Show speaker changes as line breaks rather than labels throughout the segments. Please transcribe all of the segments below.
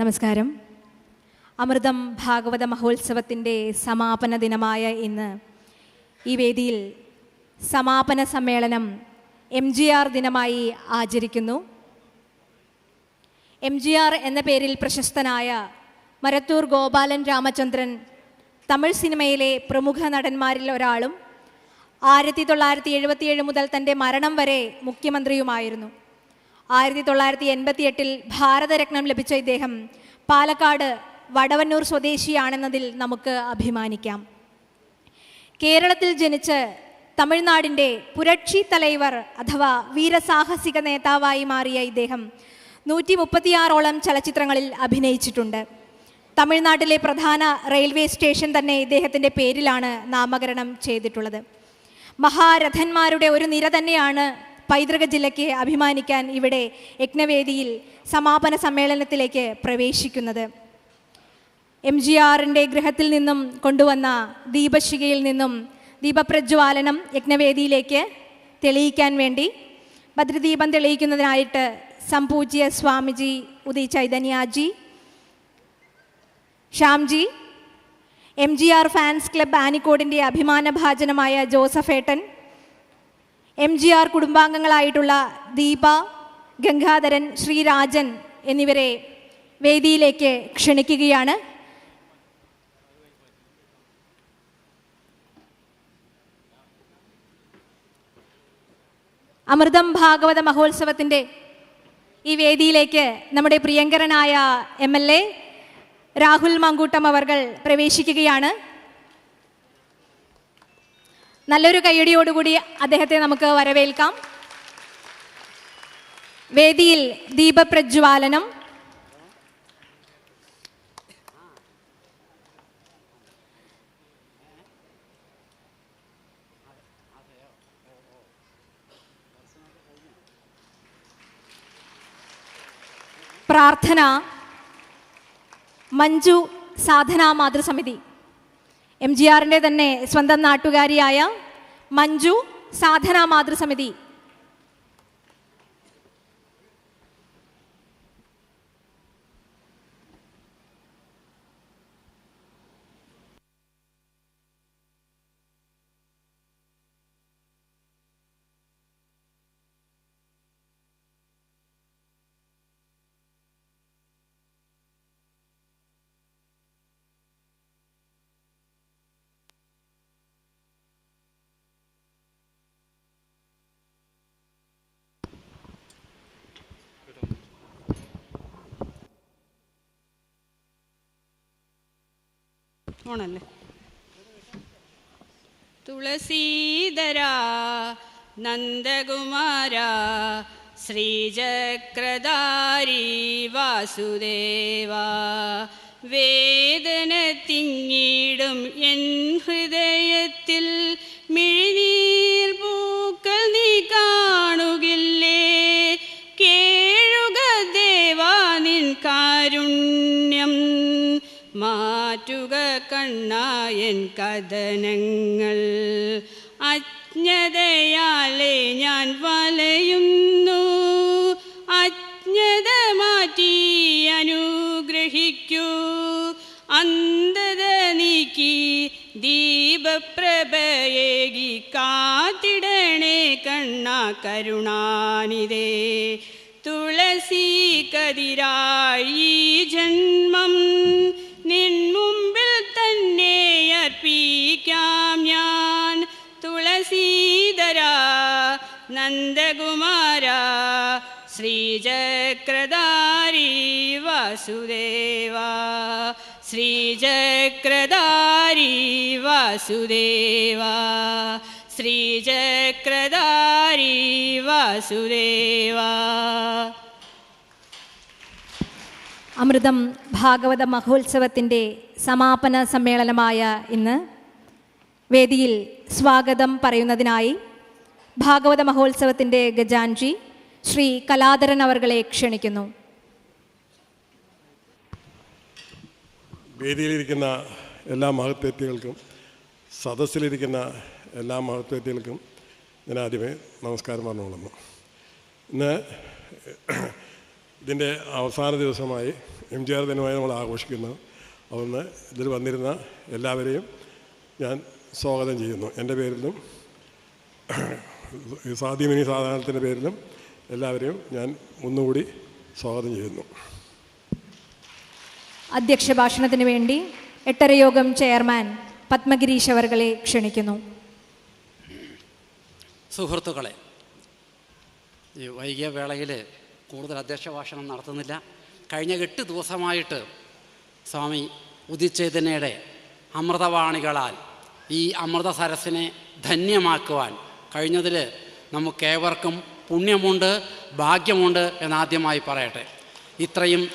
നമസ്കാരം. അമൃതം ഭാഗവത മഹോത്സവത്തിന്റെ സമാപന ദിനമായ ഇന്ന് ഈ വേദിയിൽ സമാപന സമ്മേളനം എം ജി ആർ ദിനമായി ആചരിക്കുന്നു. എം ജി ആർ എന്ന പേരിൽ പ്രശസ്തനായ മരത്തൂർ ഗോപാലൻ രാമചന്ദ്രൻ തമിഴ് സിനിമയിലെ പ്രമുഖ നടന്മാരിൽ ഒരാളും ആയിരത്തി തൊള്ളായിരത്തി എഴുപത്തിയേഴ് മുതൽ തന്റെ മരണം വരെ മുഖ്യമന്ത്രിയുമായിരുന്നു. ആയിരത്തി തൊള്ളായിരത്തി എൺപത്തി എട്ടിൽ ഭാരതരത്നം ലഭിച്ച ഇദ്ദേഹം പാലക്കാട് വടവന്നൂർ സ്വദേശിയാണെന്നതിൽ നമുക്ക് അഭിമാനിക്കാം. കേരളത്തിൽ ജനിച്ച് തമിഴ്നാടിന്റെ പുരക്ഷി തലൈവർ അഥവാ വീരസാഹസിക നേതാവായി മാറിയ ഇദ്ദേഹം നൂറ്റി മുപ്പത്തിയാറോളം ചലച്ചിത്രങ്ങളിൽ അഭിനയിച്ചിട്ടുണ്ട്. തമിഴ്നാട്ടിലെ പ്രധാന റെയിൽവേ സ്റ്റേഷൻ തന്നെ ഇദ്ദേഹത്തിന്റെ പേരിലാണ് നാമകരണം ചെയ്തിട്ടുള്ളത്. മഹാരഥന്മാരുടെ ഒരു നിര തന്നെയാണ് പൈതൃക ജില്ലയ്ക്ക് അഭിമാനിക്കാൻ ഇവിടെ യജ്ഞവേദിയിൽ സമാപന സമ്മേളനത്തിലേക്ക് പ്രവേശിക്കുന്നത്. എം ജി ആറിന്റെ ഗൃഹത്തിൽ നിന്നും കൊണ്ടുവന്ന ദീപശികയിൽ നിന്നും ദീപപ്രജ്വാലനം യജ്ഞവേദിയിലേക്ക് തെളിയിക്കാൻ വേണ്ടി ഭദ്രദീപം തെളിയിക്കുന്നതിനായിട്ട് സംപൂജ്യ Swamiji Uday Chaitanyaji Shyamji M G R fans club ആനിക്കോടിന്റെ അഭിമാന ഭാജനമായ ഏട്ടൻ എം ജി ആർ കുടുംബാംഗങ്ങളായിട്ടുള്ള ദീപ ഗംഗാധരൻ ശ്രീരാജൻ എന്നിവരെ വേദിയിലേക്ക് ക്ഷണിക്കുകയാണ്. അമൃതം ഭാഗവത മഹോത്സവത്തിന്റെ ഈ വേദിയിലേക്ക് നമ്മുടെ പ്രിയങ്കരനായ M L A Rahul Mankoottam അവർ പ്രവേശിക്കുകയാണ്. നല്ലൊരു കയ്യടിയോടുകൂടി അദ്ദേഹത്തെ നമുക്ക് വരവേൽക്കാം. വേദിയിൽ ദീപപ്രജ്വാലനം. പ്രാർത്ഥന. മഞ്ജു സാധന മാതൃസമിതി. എം ജി ആറിന്റെ തന്നെ സ്വന്തം നാട്ടുകാരിയായ മഞ്ജു സാധന മാതൃസമിതി.
ഓണല്ലേ? തുളസീധര നന്ദകുമാര ശ്രീചക്രധാരി വാസുദേവ. വേദന തിങ്ങിടും എൻ ഹൃദയത്തിൽ കണ്ണായൻ കഥനങ്ങൾ. അജ്ഞതയാലേ ഞാൻ വലയുന്നു. അജ്ഞത മാറ്റി അനുഗ്രഹിക്കൂ. അന്ധത നീക്കി ദീപപ്രഭയേകി കാത്തിടണേ കണ്ണ കരുണാനിതേ തുളസി കതിരായി ജന്മ ശ്രീചക്രധാരി വാസുദേവ. ശ്രീചക്രധാരി വാസുദേവ. ശ്രീചക്രധാരി വാസുദേവ.
അമൃതം ഭാഗവത മഹോത്സവത്തിന്റെ സമാപന സമ്മേളനമായ ഇന്ന് വേദിയിൽ സ്വാഗതം പറയുന്നതിനായി ഭാഗവത മഹോത്സവത്തിന്റെ ഗജാൻജി ശ്രീ കലാധരൻ അവർകളെ ക്ഷണിക്കുന്നു.
വേദിയിലിരിക്കുന്ന എല്ലാ മഹത്വ്യക്തികൾക്കും സദസ്സിലിരിക്കുന്ന എല്ലാ മഹത്വ്യക്തികൾക്കും ഞാൻ ആദ്യമേ നമസ്കാരം പറഞ്ഞുകൊള്ളുന്നു. ഇന്ന് ഇതിന്റെ അവസാന ദിവസമായി എം ജി ആർ ദിനമായി നമ്മൾ ആഘോഷിക്കുന്നു. അതുകൊണ്ട് ഇതിൽ വന്നിരുന്ന എല്ലാവരെയും ഞാൻ സ്വാഗതം ചെയ്യുന്നു. എന്റെ പേരിലും സാധ്യമിനി സാധാരണത്തിന്റെ പേരിലും എല്ലാവരെയും ഞാൻ ഒന്നുകൂടി സ്വാഗതം ചെയ്യുന്നു.
അധ്യക്ഷ ഭാഷണത്തിന് വേണ്ടി എട്ടരയോഗം ചെയർമാൻ പത്മഗിരീഷ് അവർകളെ ക്ഷണിക്കുന്നു.
സുഹൃത്തുക്കളെ ഈ വൈകിയ വേളയിൽ കൂടുതൽ അധ്യക്ഷ ഭാഷണം നടത്തുന്നില്ല. കഴിഞ്ഞ എട്ട് ദിവസമായിട്ട് സ്വാമി ഉദിച്ചേതനയുടെ അമൃതവാണികളാൽ ഈ അമൃത സരസിനെ ധന്യമാക്കുവാൻ കഴിഞ്ഞതിൽ നമുക്കേവർക്കും പുണ്യമുണ്ട് ഭാഗ്യമുണ്ട് എന്നാദ്യമായി പറയട്ടെ. ഇത്രയും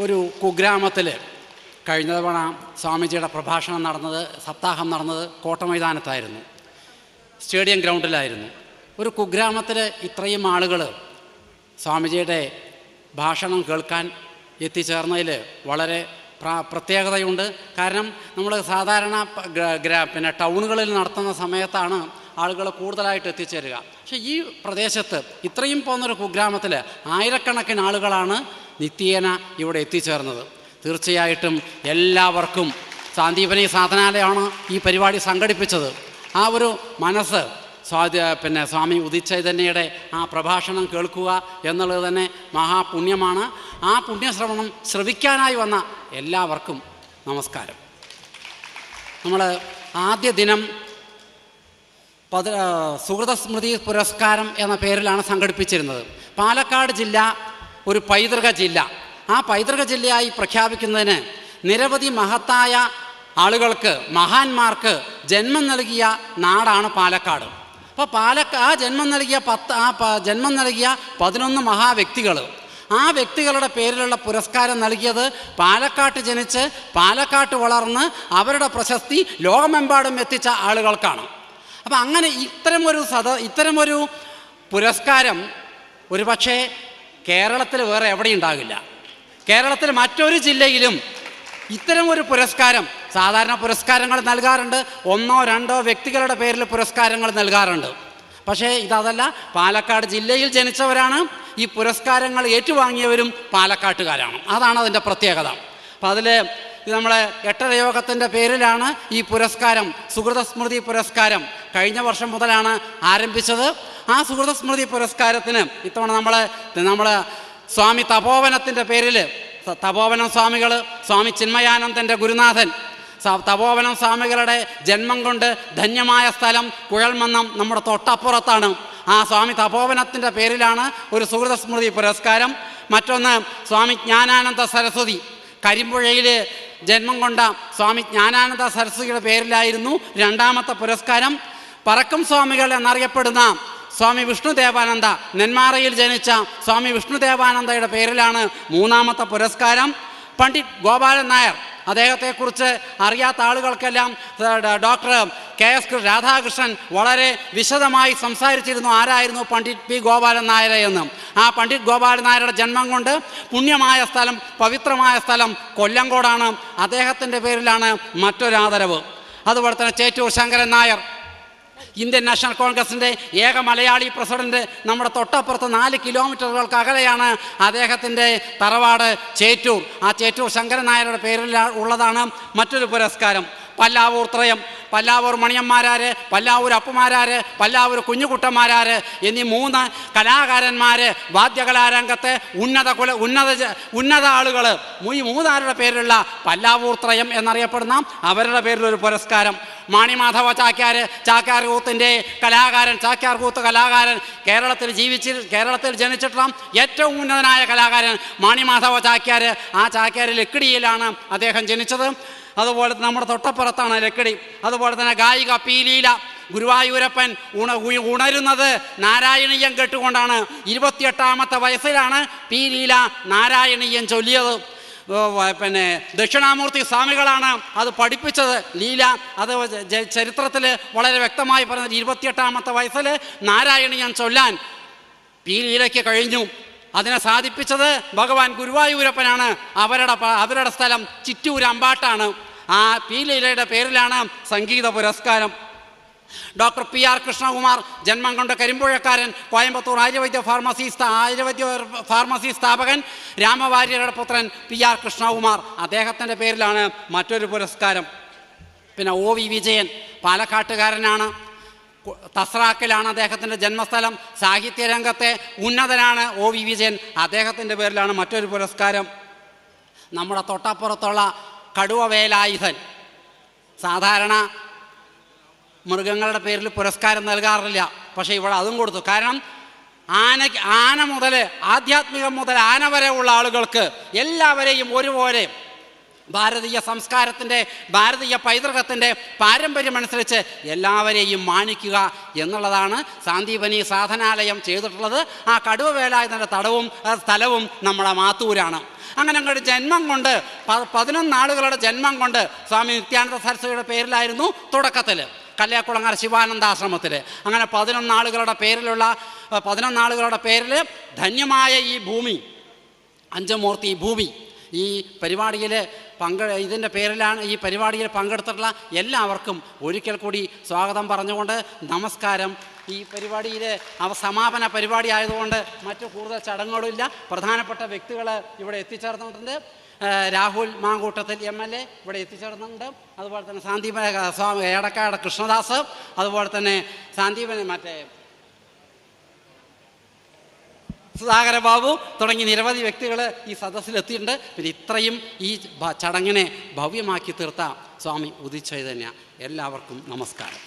ഒരു കുഗ്രാമത്തിൽ കഴിഞ്ഞ തവണ സ്വാമിജിയുടെ പ്രഭാഷണം നടന്നത് സപ്താഹം നടന്നത് കോട്ടമൈതാനത്തായിരുന്നു. സ്റ്റേഡിയം ഗ്രൗണ്ടിലായിരുന്നു. ഒരു കുഗ്രാമത്തിൽ ഇത്രയും ആളുകൾ സ്വാമിജിയുടെ ഭാഷണം കേൾക്കാൻ എത്തിച്ചേർന്നതിൽ വളരെ പ്ര- പ്രത്യേകതയുണ്ട്. കാരണം നമ്മൾ സാധാരണ പിന്നെ ടൗണുകളിൽ നടത്തുന്ന സമയത്താണ് ആളുകൾ കൂടുതലായിട്ട് എത്തിച്ചേരുക. പക്ഷേ ഈ പ്രദേശത്ത് ഇത്രയും പോകുന്നൊരു കുഗ്രാമത്തിൽ ആയിരക്കണക്കിന് ആളുകളാണ് നിത്യേന ഇവിടെ എത്തിച്ചേർന്നത്. തീർച്ചയായിട്ടും എല്ലാവർക്കും സാന്ദീപനി സാധനാലയമാണ് ഈ പരിപാടി സംഘടിപ്പിച്ചത്. ആ ഒരു മനസ്സ് സ്വാതി പിന്നെ സ്വാമി ഉദിച്ചൈതന്യയുടെ ആ പ്രഭാഷണം കേൾക്കുക എന്നുള്ളത് തന്നെ മഹാപുണ്യമാണ്. ആ പുണ്യശ്രവണം ശ്രവിക്കാനായി വന്ന എല്ലാവർക്കും നമസ്കാരം. നമ്മൾ ആദ്യ ദിനം പതി സുഹൃതസ്മൃതി പുരസ്കാരം എന്ന പേരിലാണ് സംഘടിപ്പിച്ചിരുന്നത്. പാലക്കാട് ജില്ല ഒരു പൈതൃക ജില്ല. ആ പൈതൃക ജില്ലയായി പ്രഖ്യാപിക്കുന്നതിന് നിരവധി മഹത്തായ ആളുകൾക്ക് മഹാന്മാർക്ക് ജന്മം നൽകിയ നാടാണ് പാലക്കാട്. അപ്പോൾ പാലക്ക ആ ജന്മം നൽകിയ പത്ത് ആ ജന്മം നൽകിയ പതിനൊന്ന് മഹാവ്യക്തികൾ ആ വ്യക്തികളുടെ പേരിലുള്ള പുരസ്കാരം നൽകിയത് പാലക്കാട്ട് ജനിച്ച് പാലക്കാട്ട് വളർന്ന് അവരുടെ പ്രശസ്തി ലോകമെമ്പാടും എത്തിച്ച ആളുകൾക്കാണ്. അപ്പം അങ്ങനെ ഇത്തരമൊരു സദ ഇത്തരമൊരു പുരസ്കാരം ഒരു പക്ഷേ കേരളത്തിൽ വേറെ എവിടെയും ഉണ്ടാകില്ല. കേരളത്തിൽ മറ്റൊരു ജില്ലയിലും ഇത്തരം ഒരു പുരസ്കാരം സാധാരണ പുരസ്കാരങ്ങൾ നൽകാറുണ്ട്. ഒന്നോ രണ്ടോ വ്യക്തികളുടെ പേരിൽ പുരസ്കാരങ്ങൾ നൽകാറുണ്ട്. പക്ഷേ ഇതല്ല പാലക്കാട് ജില്ലയിൽ ജനിച്ചവരാണ് ഈ പുരസ്കാരങ്ങൾ ഏറ്റുവാങ്ങിയവരും പാലക്കാട്ടുകാരാണ്. അതാണ് അതിന്റെ പ്രത്യേകത. അപ്പം അതിൽ നമ്മളെ എട്ടരയോഗത്തിന്റെ പേരിലാണ് ഈ പുരസ്കാരം സുഹൃതസ്മൃതി പുരസ്കാരം കഴിഞ്ഞ വർഷം മുതലാണ് ആരംഭിച്ചത്. ആ സുഹൃതസ്മൃതി പുരസ്കാരത്തിന് ഇത്തവണ നമ്മൾ നമ്മൾ സ്വാമി തപോവനത്തിന്റെ പേരിൽ തപോവനം സ്വാമികൾ സ്വാമി ചിന്മയാനന്ദന്റെ ഗുരുനാഥൻ തപോവനം സ്വാമികളുടെ ജന്മം കൊണ്ട് ധന്യമായ സ്ഥലം കുഴൽമന്നം നമ്മുടെ തൊട്ടപ്പുറത്താണ്. ആ സ്വാമി തപോവനത്തിന്റെ പേരിലാണ് ഒരു സുഹൃതസ്മൃതി പുരസ്കാരം. മറ്റൊന്ന് സ്വാമി ജ്ഞാനാനന്ദ സരസ്വതി കരിമ്പുഴയിൽ ജന്മം കൊണ്ട സ്വാമി ജ്ഞാനാനന്ദ സരസ്വതിയുടെ പേരിലായിരുന്നു രണ്ടാമത്തെ പുരസ്കാരം. പറക്കും സ്വാമികൾ എന്നറിയപ്പെടുന്ന സ്വാമി വിഷ്ണുദേവാനന്ദ നെന്മാറയിൽ ജനിച്ച സ്വാമി വിഷ്ണുദേവാനന്ദയുടെ പേരിലാണ് മൂന്നാമത്തെ പുരസ്കാരം. പണ്ഡിറ്റ് ഗോപാലൻ നായർ അദ്ദേഹത്തെക്കുറിച്ച് അറിയാത്ത ആളുകൾക്കെല്ലാം ഡോക്ടർ കെ എസ് രാധാകൃഷ്ണൻ വളരെ വിശദമായി സംസാരിച്ചിരുന്നു ആരായിരുന്നു പണ്ഡിറ്റ് പി ഗോപാലൻ നായർ എന്ന്. ആ പണ്ഡിറ്റ് ഗോപാലൻ നായരുടെ ജന്മം കൊണ്ട് പുണ്യമായ സ്ഥലം പവിത്രമായ സ്ഥലം കൊല്ലങ്കോടാണ്. അദ്ദേഹത്തിന്റെ പേരിലാണ് മറ്റൊരാദരവ്. അതുപോലെ തന്നെ ചേറ്റൂർ ശങ്കരൻ നായർ. ഇന്ത്യൻ നാഷണൽ കോൺഗ്രസിന്റെ ഏക മലയാളി പ്രസിഡന്റ് നമ്മുടെ തൊട്ടപ്പുറത്ത് നാല് കിലോമീറ്ററുകൾക്ക് അകലെയാണ് അദ്ദേഹത്തിന്റെ തറവാട് ചേറ്റൂർ. ആ ചേറ്റൂർ ശങ്കരൻ നായരുടെ പേരിൽ ഉള്ളതാണ് മറ്റൊരു പുരസ്കാരം. പല്ലാവൂർ ത്രയം പല്ലാവൂർ മണിയന്മാരാര് പല്ലാവൂർ അപ്പുമാരാര് പല്ലാവൂർ കുഞ്ഞുകുട്ടന്മാരാര് എന്നീ മൂന്ന് കലാകാരന്മാർ വാദ്യകലാരംഗത്തെ ഉന്നത കുല ഉന്നത ഉന്നത ആളുകൾ ഈ മൂന്നാരുടെ പേരിലുള്ള പല്ലാവൂർ ത്രയം എന്നറിയപ്പെടുന്ന അവരുടെ പേരിലൊരു പുരസ്കാരം. മാണിമാധവ ചാക്യാർ ചാക്യാർ കൂത്തിന്റെ കലാകാരൻ ചാക്യാർ കൂത്ത് കലാകാരൻ കേരളത്തിൽ ജീവിച്ച് കേരളത്തിൽ ജനിച്ചിട്ടുള്ള ഏറ്റവും ഉന്നതനായ കലാകാരൻ മാണിമാധവ ചാക്യാർ ആ ചാക്യാർ ലക്കിടിയിലാണ് അദ്ദേഹം ജനിച്ചത്. അതുപോലെ നമ്മുടെ തൊട്ടപ്പുറത്താണ് ലക്കിടി. അതുപോലെ തന്നെ ഗായിക പീലീല ഗുരുവായൂരപ്പൻ ഉണ ഉണരുന്നത് നാരായണീയം കേട്ടുകൊണ്ടാണ്. ഇരുപത്തിയെട്ടാമത്തെ വയസ്സിലാണ് പീലീല നാരായണീയം ചൊല്ലിയത്. പിന്നെ ദക്ഷിണാമൂർത്തി സ്വാമികളാണ് അത് പഠിപ്പിച്ചത്. ലീല അത് ചരിത്രത്തിൽ വളരെ വ്യക്തമായി പറഞ്ഞത് ഇരുപത്തിയെട്ടാമത്തെ വയസ്സിൽ നാരായണീയം ചൊല്ലാൻ പീലീലയ്ക്ക് കഴിഞ്ഞു. അതിനെ സാധിപ്പിച്ചത് ഭഗവാൻ ഗുരുവായൂരപ്പനാണ്. അവരുടെ അവരുടെ സ്ഥലം ചിറ്റൂർ അമ്പാട്ടാണ്. ആ പി ലീലയുടെ പേരിലാണ് സംഗീത പുരസ്കാരം. ഡോക്ടർ പി ആർ കൃഷ്ണകുമാർ ജന്മം കൊണ്ട കരിമ്പുഴക്കാരൻ കോയമ്പത്തൂർ ആര്യവൈദ്യ ഫാർമസി ആര്യവൈദ്യ ഫാർമസി സ്ഥാപകൻ രാമവാര്യരുടെ പുത്രൻ പി ആർ കൃഷ്ണകുമാർ. അദ്ദേഹത്തിന്റെ പേരിലാണ് മറ്റൊരു പുരസ്കാരം. പിന്നെ ഒ വി വിജയൻ പാലക്കാട്ടുകാരനാണ്. തസ്രാക്കിലാണ് അദ്ദേഹത്തിന്റെ ജന്മസ്ഥലം. സാഹിത്യരംഗത്തെ ഉന്നതനാണ് ഒ വി വിജയൻ. അദ്ദേഹത്തിന്റെ പേരിലാണ് മറ്റൊരു പുരസ്കാരം. നമ്മുടെ തൊട്ടപ്പുറത്തുള്ള കടുവ വേലായുധൻ സാധാരണ മൃഗങ്ങളുടെ പേരിൽ പുരസ്കാരം നൽകാറില്ല. പക്ഷേ ഇവിടെ അതും കൊടുത്തു. കാരണം ആന ആന മുതൽ ആധ്യാത്മികം മുതൽ ആന വരെ ഉള്ള ആളുകൾക്ക് എല്ലാവരെയും ഒരുപോലെ ഭാരതീയ സംസ്കാരത്തിന്റെ ഭാരതീയ പൈതൃകത്തിന്റെ പാരമ്പര്യമനുസരിച്ച് എല്ലാവരെയും മാനിക്കുക എന്നുള്ളതാണ് സാന്ദീപനി സാധനാലയം ചെയ്തിട്ടുള്ളത്. ആ കടുവ എന്നുള്ള തടവും സ്ഥലവും നമ്മുടെ മാത്തൂരാണ്. അങ്ങനെ അങ്ങോട്ട് ജന്മം കൊണ്ട് പ- പതിനൊന്ന് ആളുകളുടെ ജന്മം കൊണ്ട് സ്വാമി നിത്യാനന്ദ സരസ്വതിയുടെ പേരിലായിരുന്നു തുടക്കത്തിൽ കല്യാക്കുളങ്ങര ശിവാനന്ദാശ്രമത്തിൽ അങ്ങനെ പതിനൊന്നാളുകളുടെ പേരിലുള്ള പതിനൊന്നാളുകളുടെ പേരിൽ ധന്യമായ ഈ ഭൂമി അഞ്ചമൂർത്തി ഭൂമി ഈ പരിപാടിയിൽ പങ്കെ ഇതിന്റെ പേരിലാണ് ഈ പരിപാടിയിൽ പങ്കെടുത്തിട്ടുള്ള എല്ലാവർക്കും ഒരിക്കൽ കൂടി സ്വാഗതം പറഞ്ഞുകൊണ്ട് നമസ്കാരം. ഈ പരിപാടിയിലെ സമാപന പരിപാടി ആയതുകൊണ്ട് മറ്റു കൂടുതൽ ചടങ്ങുകളില്ല പ്രധാനപ്പെട്ട വ്യക്തികൾ ഇവിടെ എത്തിച്ചേർന്നിട്ടുണ്ട്. Rahul Mamkootathil M L A ഇവിടെ എത്തിച്ചേർന്നിട്ടുണ്ട്. അതുപോലെ തന്നെ സാന്ദീപ സ്വാമി ഏടക്കാട് കൃഷ്ണദാസ്. അതുപോലെ തന്നെ സാന്ദീപന മറ്റേ സുധാകര ബാബു തുടങ്ങി നിരവധി വ്യക്തികൾ ഈ സദസ്സിലെത്തിയിട്ടുണ്ട്. പിന്നെ ഇത്രയും ഈ ചടങ്ങിനെ ഭവ്യമാക്കി തീർത്ത സ്വാമി ഉദിച്ചൈതന്യ എല്ലാവർക്കും നമസ്കാരം.